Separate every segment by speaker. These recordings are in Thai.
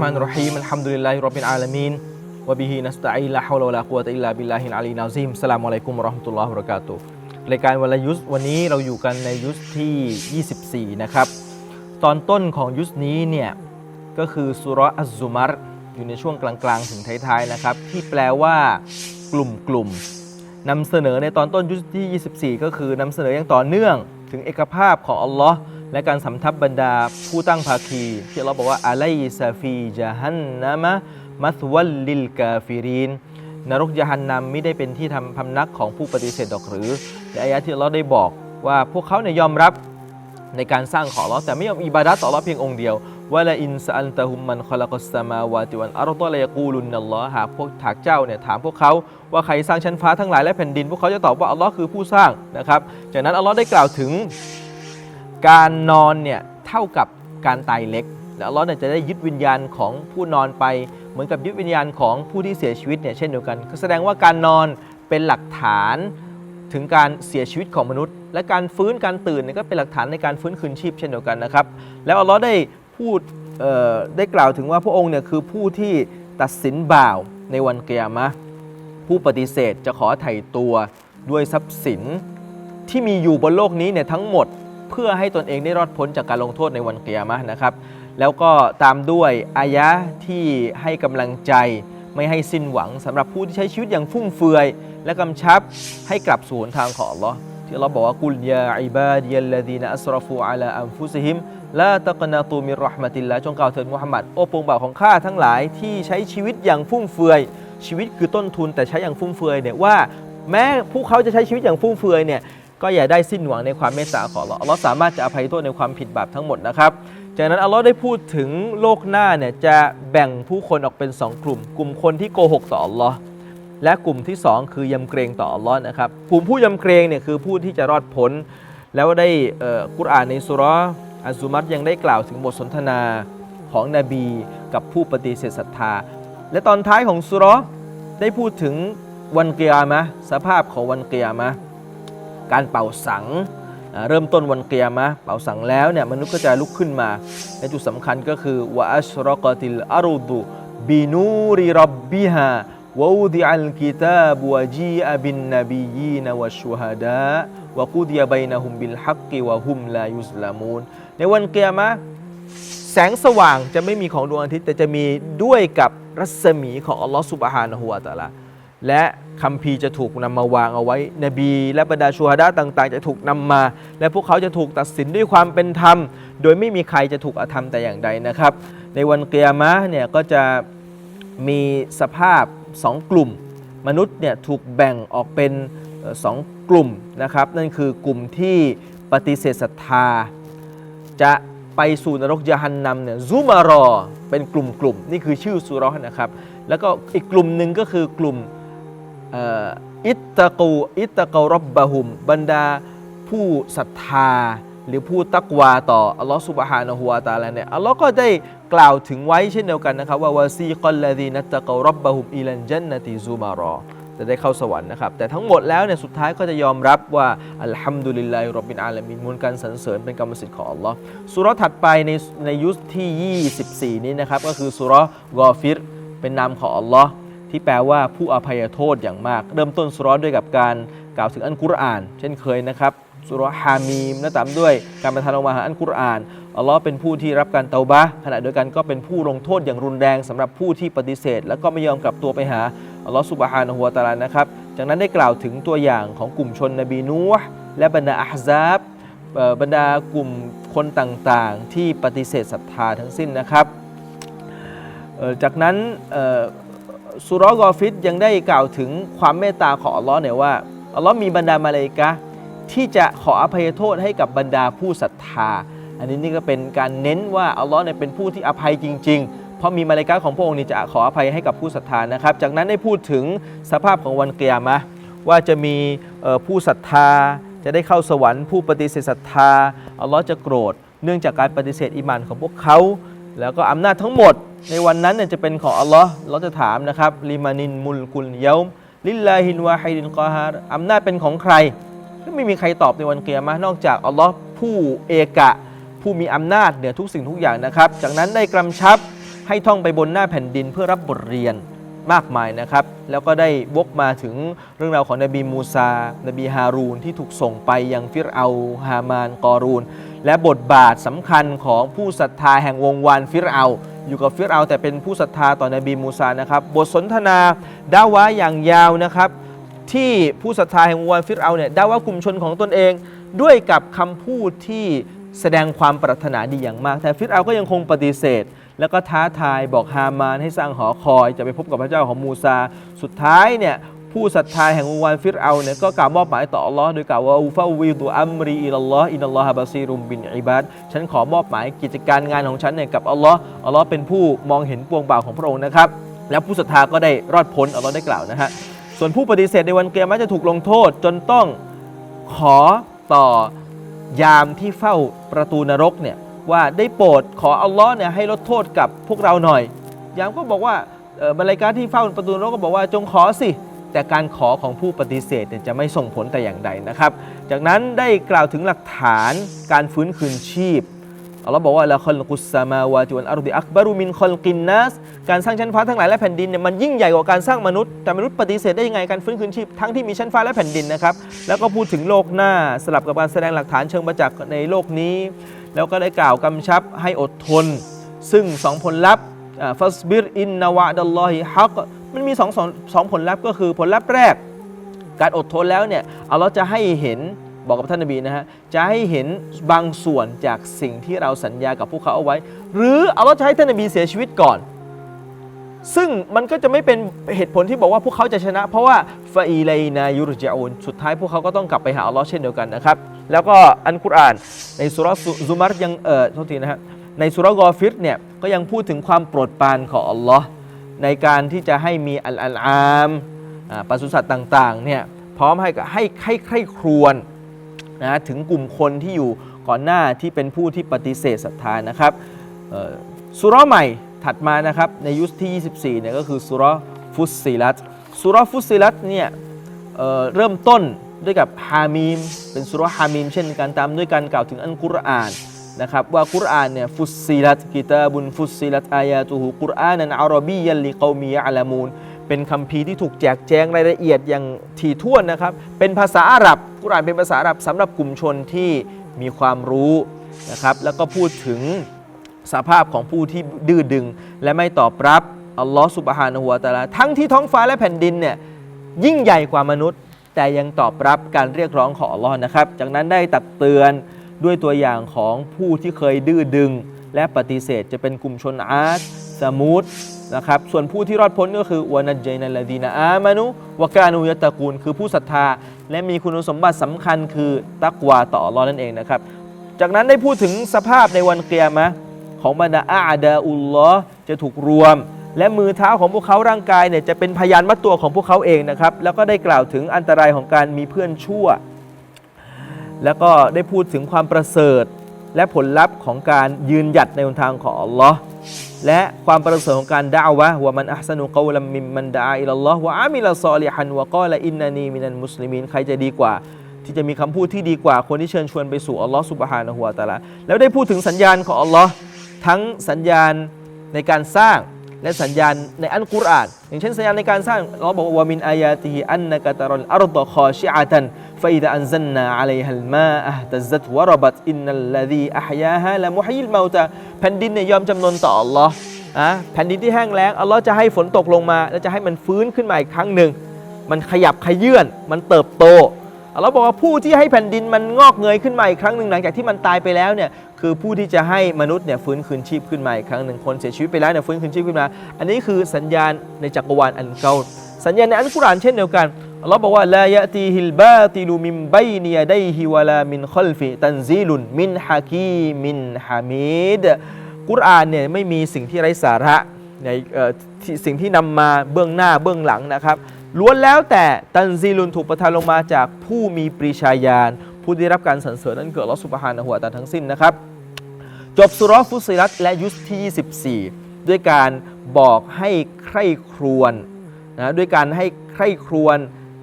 Speaker 1: ฮิรเราะห์มานิรเราะฮีมอัลฮัมดุลิลลาฮิร็อบบิลอาลามีนวะบิฮินัสตะอีนลาฮาวลาวะลากุวะตะอิลลาบิลลาฮิลอาลีนาซีมสลามอะลัยกุมวะเราะห์มะตุลลอฮิวะบะเราะกาตุฮ์รายการวันละยุสวันนี้เราอยู่กันในยุสที่ 24 นะครับ ตอนต้นของยุสนี้เนี่ยก็คือสุราะห์อัซซุมัรอยู่ในช่วงกลางๆ ถึงท้ายๆนะครับ ที่แปลว่ากลุ่มๆนำเสนอในตอนต้นยุสที่ 24 ก็คือนำเสนออย่างต่อเนื่องถึงเอกภาพของอัลลอฮ์ และการสำทับบรรดาผู้ตั้งภาคี ที่เราบอกว่าอะไลซาฟีจาฮันนามะมัสวัลลิลกาฟิรินนรกยะฮันนัมไม่ได้เป็นที่ทำพำนักของผู้ปฏิเสธดอกหรือในอายะที่เราได้บอกว่าพวกเขาเนี่ยยอมรับในการสร้างของอัลลอฮ์แต่ไม่ยอมอิบาดะต่ออัลลอฮ์เพียงองค์เดียววะละอินซะอันตะฮุมมันคอลักัสมาวาติวันอัลลอลยกูลุนนัลลอฮ์หากพวกถากเจ้าเนี่ยถามพวกเขาว่าใครสร้างชั้นฟ้าทั้งหลายและแผ่นดิน พวกเขาจะตอบว่าอัลลอฮ์คือผู้สร้างนะครับจากนั้นอัลลอฮ์ได้กล่าวถึง การนอนเนี่ยเท่ากับการตายเล็ก และอัลลอฮ์เนี่ยจะได้ยึดวิญญาณของผู้นอนไป เหมือนกับยึดวิญญาณของผู้ที่เสียชีวิตเนี่ยเช่นเดียวกันก็แสดงว่าการนอนเป็นหลักฐานถึงการเสียชีวิตของมนุษย์ และการฟื้นการตื่นเนี่ยก็เป็นหลักฐานในการฟื้นคืนชีพเช่นเดียวกันนะครับ แล้วอัลลอฮ์ได้พูดเอ่อได้กล่าวถึงว่าพระองค์เนี่ยคือผู้ที่ตัดสินบ่าวในวันเกียรมะผู้ปฏิเสธจะขอไถ่ตัวด้วยทรัพย์สินที่มีอยู่บนโลกนี้เนี่ยทั้งหมด เพื่อให้ตนเองได้รอดพ้นจากการลงโทษในวันเกียรมะนะครับ แล้วก็ตามด้วยอายะที่ให้กำลังใจไม่ให้สิ้นหวังสำหรับผู้ที่ใช้ชีวิตอย่างฟุ่มเฟือย และกำชับให้กลับสู่หนทางของอัลลอฮ์ที่เราบอกว่ากุลยาอิบาดิยัลลดีนอัสรฟูอัลาอัมฟุซิฮิมลาตะกนาตูมิรเราห์มะติลลาจงกล่าวเถิดมุฮัมมัดโอ้ปวงบ่าวของข้าทั้งหลายที่ใช้ชีวิตอย่างฟุ่มเฟือย ชีวิตคือต้นทุนแต่ใช้อย่างฟุ่มเฟือยเนี่ยว่า แม้พวกเขาจะใช้ชีวิตอย่างฟุ่มเฟือยเนี่ย ก็อย่าได้สิ้นหวังในความเมตตาของอัลลอฮ์อัลลอฮ์สามารถจะอภัยโทษในความผิดบาปทั้งหมดนะครับจากนั้นอัลลอฮ์ได้พูดถึงโลกหน้าเนี่ยจะแบ่งผู้คนออกเป็น 2 กลุ่ม กลุ่มคนที่โกหกต่ออัลลอฮ์และกลุ่มที่ 2 คือยำเกรงต่ออัลลอฮ์นะครับกลุ่มผู้ยำเกรงเนี่ยคือผู้ที่จะรอดพ้นแล้วได้กุรอานในสุรอัซซุมัตยังได้กล่าวถึงบทสนทนาของนบีกับผู้ปฏิเสธศรัทธา และตอนท้ายของสุรได้พูดถึงวันเกียร์มะสภาพของวันเกียร์มะ การเป่าสังเริ่มต้นวันเกียร์มะเป่าสังแล้วเนี่ยมนุษย์ก็จะลุกขึ้นมาและจุดสำคัญก็คือวะอัชรกติลอารุดุบินูริรับบิฮาวะอุดิอัลกิตาบวะจีอบินนบียีนวะชูฮดาวะกุดียบัยนะฮุมบิลฮักกิวะฮุมลายุสลามูนในวันเกียร์มะแสงสว่างจะไม่มีของดวงอาทิตย์แต่จะมีด้วยกับรัศมีของอัลลอฮ์สุบฮานะฮูวะตะอาลา และคัมภีร์จะถูกนำมาวางเอาไว้ นบี และบรรดาชูฮดาต่าง ๆ จะถูกนำมา และพวกเขาจะถูกตัดสินด้วยความเป็นธรรม โดยไม่มีใครจะถูกอาธรรมแต่อย่างใดนะครับ ในวันเกียร์มะเนี่ยก็จะมีสภาพสองกลุ่ม มนุษย์เนี่ยถูกแบ่งออกเป็นสองกลุ่มนะครับ นั่นคือกลุ่มที่ปฏิเสธศรัทธา จะไปสู่นรกยะฮันนัมเนี่ยซูมารอเป็นกลุ่มๆนี่คือชื่อสุราะห์นะครับ แล้วก็อีกกลุ่มหนึ่งก็คือกลุ่ม อิตตะกูอิตตะกรับบะฮุม บรรดาผู้ศรัทธา หรือผู้ตักวาต่ออัลลอฮฺสุบฮานะฮูวาตาลาเนี่ยอัลลอฮ์ก็ได้กล่าวถึงไว้เช่นเดียวกันนะครับว่าวาซีกอลลดีนัตตะกรับบะฮุมอิลันจันนติซูมารอจะได้เข้าสวรรค์นะครับแต่ทั้งหมดแล้วเนี่ยสุดท้ายก็จะยอมรับว่าอัลฮัมดุลิลลาฮิรอบบินอาลามินมูลการสรรเสริญเป็นกรรมสิทธิ์ของอัลลอฮ์สุราะถัดไปในในยุคที่ 24 นี้นะครับก็คือสุราะกอฟิรเป็นนามของอัลลอฮ์ ที่แปลว่าผู้อภัยโทษอย่างมาก เริ่มต้นสุราะห์ด้วยกับการกล่าวถึงอันกุรอาน เช่นเคยนะครับสุรฮามีมและตามด้วยการประทานลงมาหาอันกุรอานอัลลอฮ์เป็นผู้ที่รับการเตาบะขณะเดียวกันก็เป็นผู้ลงโทษอย่างรุนแรงสำหรับผู้ที่ปฏิเสธ และก็ไม่ยอมกลับตัวไปหาอัลลอฮ์สุบฮานะฮูวตะอาลานะครับ จากนั้นได้กล่าวถึงตัวอย่างของกลุ่มชนนบีนูห์และบรรดาอัฮซาบบรรดากลุ่มคนต่างๆ ที่ปฏิเสธศรัทธาทั้งสิ้นนะครับจากนั้น สุรกอฟิดยังได้กล่าวถึงความเมตตาของอัลลอฮ์เนี่ยว่าอัลลอฮ์มีบรรดามาเลกะที่จะขออภัยโทษให้กับบรรดาผู้ศรัทธา อันนี้นี่ก็เป็นการเน้นว่าอัลลอฮ์เนี่ยเป็นผู้ที่อภัยจริง ๆ เพราะมีมาเลกะของพระองค์นี่จะขออภัยให้กับผู้ศรัทธานะครับ จากนั้นได้พูดถึงสภาพของวันเกียรมะว่าจะมีผู้ศรัทธา จะได้เข้าสวรรค์ผู้ปฏิเสธศรัทธาอัลลอฮ์จะโกรธ เนื่องจากการปฏิเสธอิมานของพวกเขา แล้วก็อำนาจทั้งหมด ในวันนั้นเนี่ยจะเป็นของอัลลอฮ์เราจะถามนะครับลิมานินมุลกุลเยมลิลลาฮินวาฮิดินกอฮารอำนาจเป็นของใคร ก็ไม่มีใครตอบในวันเกียรมะห์นอกจากอัลลอฮ์ผู้เอกะ ผู้มีอำนาจเหนือทุกสิ่งทุกอย่างนะครับ จากนั้นได้กำชับให้ท่องไปบนหน้าแผ่นดินเพื่อรับบทเรียนมากมายนะครับ แล้วก็ได้วกมาถึงเรื่องราวของนบีมูซา นบีฮารูนที่ถูกส่งไปยังฟิรเอาฮามานกอรูน และบทบาทสำคัญของผู้ศรัทธาแห่งวงวานฟิรเอา อยู่กับฟิรเอาแต่เป็นผู้ศรัทธาต่อนบีมูซานะครับบทสนทนาดาวะอย่างยาวนะครับ ที่ผู้ศรัทธาแห่งวงวานฟิรเอาเนี่ยด่าว่ากลุ่มชนของตนเอง ด้วยกับคำพูดที่แสดงความปรารถนาดีอย่างมาก แต่ฟิรเอาก็ยังคงปฏิเสธ แล้วก็ท้าทายบอกฮามานให้สร้างหอคอย จะไปพบกับพระเจ้าของมูซา สุดท้ายเนี่ย ผู้ศรัทธาแห่งวงวานฟิรเอาเนี่ยก็กล่าวมอบหมายต่ออัลลอฮ์โดยกล่าวว่าอูฟาวีตุอัมรีอิลลอฮ์อินัลลอฮะบาซีรุมบินอิบาดฉันขอมอบหมายกิจการงานของฉันเนี่ยกับอัลลอฮ์อัลลอฮ์เป็นผู้มองเห็นปวงบ่าวของพระองค์นะครับ แล้วผู้ศรัทธาก็ได้รอดพ้นอัลลอฮ์ได้กล่าวนะฮะส่วนผู้ปฏิเสธในวันเกียรติจะถูกลงโทษจนต้องขอต่อยามที่เฝ้าประตูนรกเนี่ยว่าได้โปรดขออัลลอฮ์เนี่ยให้ลดโทษกับพวกเราหน่อย ยามก็บอกว่าเอ่อมาลายกาที่เฝ้าประตูนรกก็บอกว่าจงขอสิ แต่การขอของผู้ปฏิเสธจะไม่ส่งผลแต่อย่างใดนะครับ จากนั้นได้กล่าวถึงหลักฐานการฟื้นคืนชีพอัลลอฮ์บอกว่าละคอลกุสซามาวาติวัลอารุดิอักบารุมินคอลกินนัสการสร้างชั้นฟ้าทั้งหลายและแผ่นดินเนี่ยมันยิ่งใหญ่กว่าการสร้างมนุษย์แต่มนุษย์ปฏิเสธได้ยังไงการฟื้นคืนชีพทั้งที่มีชั้นฟ้าและแผ่นดินนะครับแล้วก็พูดถึงโลกหน้าสลับกับการแสดงหลักฐานเชิงประจักษ์ในโลกนี้ แล้วก็ได้กล่าวกำชับให้อดทน ซึ่งสองผลลัพธ์ฟัสบิรอินนาวะดัลลอฮิฮัก มันมีสองสองสองผลลัพธ์ก็คือผลลัพธ์แรก การอดทนแล้วเนี่ยอัลลอฮ์จะให้เห็นบอกกับท่านนบีนะฮะจะให้เห็นบางส่วนจากสิ่งที่เราสัญญากับพวกเขาเอาไว้ หรืออัลลอฮ์จะให้ท่านนบีเสียชีวิตก่อน ซึ่งมันก็จะไม่เป็นเหตุผลที่บอกว่าพวกเขาจะชนะ เพราะว่าฟาอีไลนายุรจาอุนสุดท้ายพวกเขาก็ต้องกลับไปหาอัลลอฮ์เช่นเดียวกันนะครับ แล้วก็อันกุรอานในสุราะห์ซุมัรยังเออโทษทีนะฮะในสุรกอฟิรเนี่ยก็ยังพูดถึงความโปรดปรานของอัลลอฮ์ ในการที่จะให้มีอัลอัลอามปศุสัตว์ต่างๆเนี่ยพร้อมให้ให้ให้ใคร่ครวญนะถึงกลุ่มคนที่อยู่ก่อนหน้าที่เป็นผู้ที่ปฏิเสธศรัทธานะครับสุเราะห์ใหม่ถัดมานะครับในยุคที่ 24เนี่ยก็คือสุเราะห์ฟุสซิลัตสุเราะห์ฟุสซิลัตเนี่ยเเริ่มต้นด้วยกับฮามีมเป็นสุเราะห์ฮามีมเช่นกันตามด้วยการกล่าวถึงอันกุรอาน นะครับว่ากุรอานเนี่ยฟุสซิลัตกิตาบุนฟุสซิลัตอายาตุฮูกุรอานันอารบียันลิกอมียะอัลามูนเป็นคัมภีร์ที่ถูกแจกแจงรายละเอียดอย่างถี่ถ้วนนะครับ เป็นภาษาอาหรับกุรอานเป็นภาษาอาหรับสำหรับกลุ่มชนที่มีความรู้นะครับ แล้วก็พูดถึงสภาพของผู้ที่ดื้อดึง และไม่ตอบรับอัลลอฮ์สุบฮานะฮูวตะอาลาทั้งที่ท้องฟ้าและแผ่นดินเนี่ยยิ่งใหญ่กว่ามนุษย์ แต่ยังตอบรับการเรียกร้องของอัลลอฮ์นะครับ จากนั้นได้ตักเตือน ด้วยตัวอย่างของผู้ที่เคยดื้อดึง และปฏิเสธจะเป็นกลุ่มชนอาร์ตสมูทนะครับส่วนผู้ที่รอดพ้นก็คือวานัจเจนัลดีนาอามานุวกานูยตะกูล คือผู้ศรัทธา และมีคุณสมบัติสำคัญคือตักวาต่ออัลลอนั่นเองนะครับ จากนั้นได้พูดถึงสภาพในวันเกียรมะของบรรดาอาดาอุลลอฮ์จะถูกรวม และมือเท้าของพวกเขาร่างกายเนี่ยจะเป็นพยานมัดตัวของพวกเขาเองนะครับแล้วก็ได้กล่าวถึงอันตรายของการมีเพื่อนชั่ว แล้วก็ได้พูดถึงความประเสริฐ และผลลัพธ์ของการยืนหยัดในหนทางของอัลลอฮ์และความประเสริฐของการด่าวะห์ว่ามันอัพสนุกาลัมมิมมันดาอิลลอฮ์วะอามิลซอลิฮันวะกอละอินนานีมินันมุสลิมีนใครจะดีกว่า ที่จะมีคำพูดที่ดีกว่าคนที่เชิญชวนไปสู่อัลลอฮ์สุบฮานะฮูวะตะอาลาแล้วได้พูดถึงสัญญาณของอัลลอฮ์ทั้งสัญญาณในการสร้าง และสัญญาณในอันกุรอาน อย่างเช่นสัญญาณในการสร้างเราบอกว่ามินอายาตีอันนักตารอนอัลตอคอชิอาตันฟาอิดะอันซันนาอะลัยฮัลมาอัตซัตวะรบัตอินนัลลดีอัพยาฮะละมุฮิลเมาตะแผ่นดินเนี่ยยอมจำนนต่ออัลลอฮ์อะแผ่นดินที่แห้งแล้งอัลลอฮ์จะให้ฝนตกลงมา แล้วจะให้มันฟื้นขึ้นมาอีกครั้งหนึ่งมันขยับขยื่นมันเติบโต อัลลอฮ์บอกว่าผู้ที่ให้แผ่นดินมันงอกเงยขึ้นมาอีกครั้งหนึ่งหลังจากที่มันตายไปแล้วเนี่ยคือผู้ที่จะให้มนุษย์เนี่ยฟื้นคืนชีพขึ้นมาอีกครั้งหนึ่งคนเสียชีวิตไปแล้วเนี่ยฟื้นคืนชีพขึ้นมา อันนี้คือสัญญาณในจักรวาลอันเก่าสัญญาณในอัลกุรอานเช่นเดียวกันอัลลอฮ์บอกว่าลายะตีฮิลบาติลูมิมบัยนียไดฮิวลามินคอลฟิตันซีลุนมินฮะกีมินฮามิดกุรอานเนี่ยไม่มีสิ่งที่ไร้สาระในเอ่อที่สิ่งที่นำมาเบื้องหน้าเบื้องหลังนะครับ ล้วนแล้วแต่ตันซีลุนถูกประทานลงมาจากผู้มีปรีชาญาณผู้ได้รับการสรรเสริญนั้นเกิดลอสุบฮานะหัวตาทั้งสิ้นนะครับ จบสุรฟุสิรัตและยุสที่ 24 ด้วยการบอกให้ใคร่ครวญนะด้วยการให้ใคร่ครวญ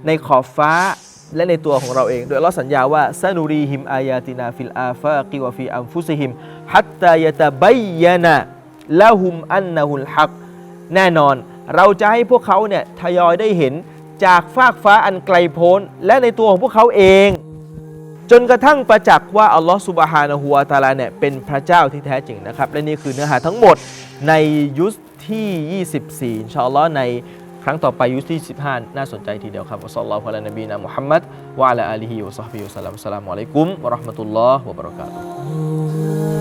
Speaker 1: ในขอบฟ้าและในตัวของเราเอง โดยเราสัญญาว่าซานูรีฮิมอายาตินาฟิลอาฟากิวะฟีอัมฟุซิฮิมฮัตตายะตะบัยยนะละหุมอันนะฮุลฮักแน่นอน เราจะให้พวกเขาเนี่ยทยอยได้เห็นจากฟากฟ้าอันไกลโพ้น และในตัวของพวกเขาเอง จนกระทั่งประจักษ์ว่าอัลลอฮฺสุบฮานะฮูวาตาลาเนี่ยเป็นพระเจ้าที่แท้จริงนะครับ และนี่คือเนื้อหาทั้งหมดในยุสที่ 24อินชาอัลลอฮ์ในครั้งต่อไปยุสที่ 15 น่าสนใจทีเดียวครับอัสลลัลลอฮุอะลัยนบีนะมุฮัมมัดวะลาอาลีฮิวะซอฮบิฮิวะสัลลัมอัสลามุอะลัยกุมวะราะห์มะตุลลอฮ์วะบะเราะกาตุฮ์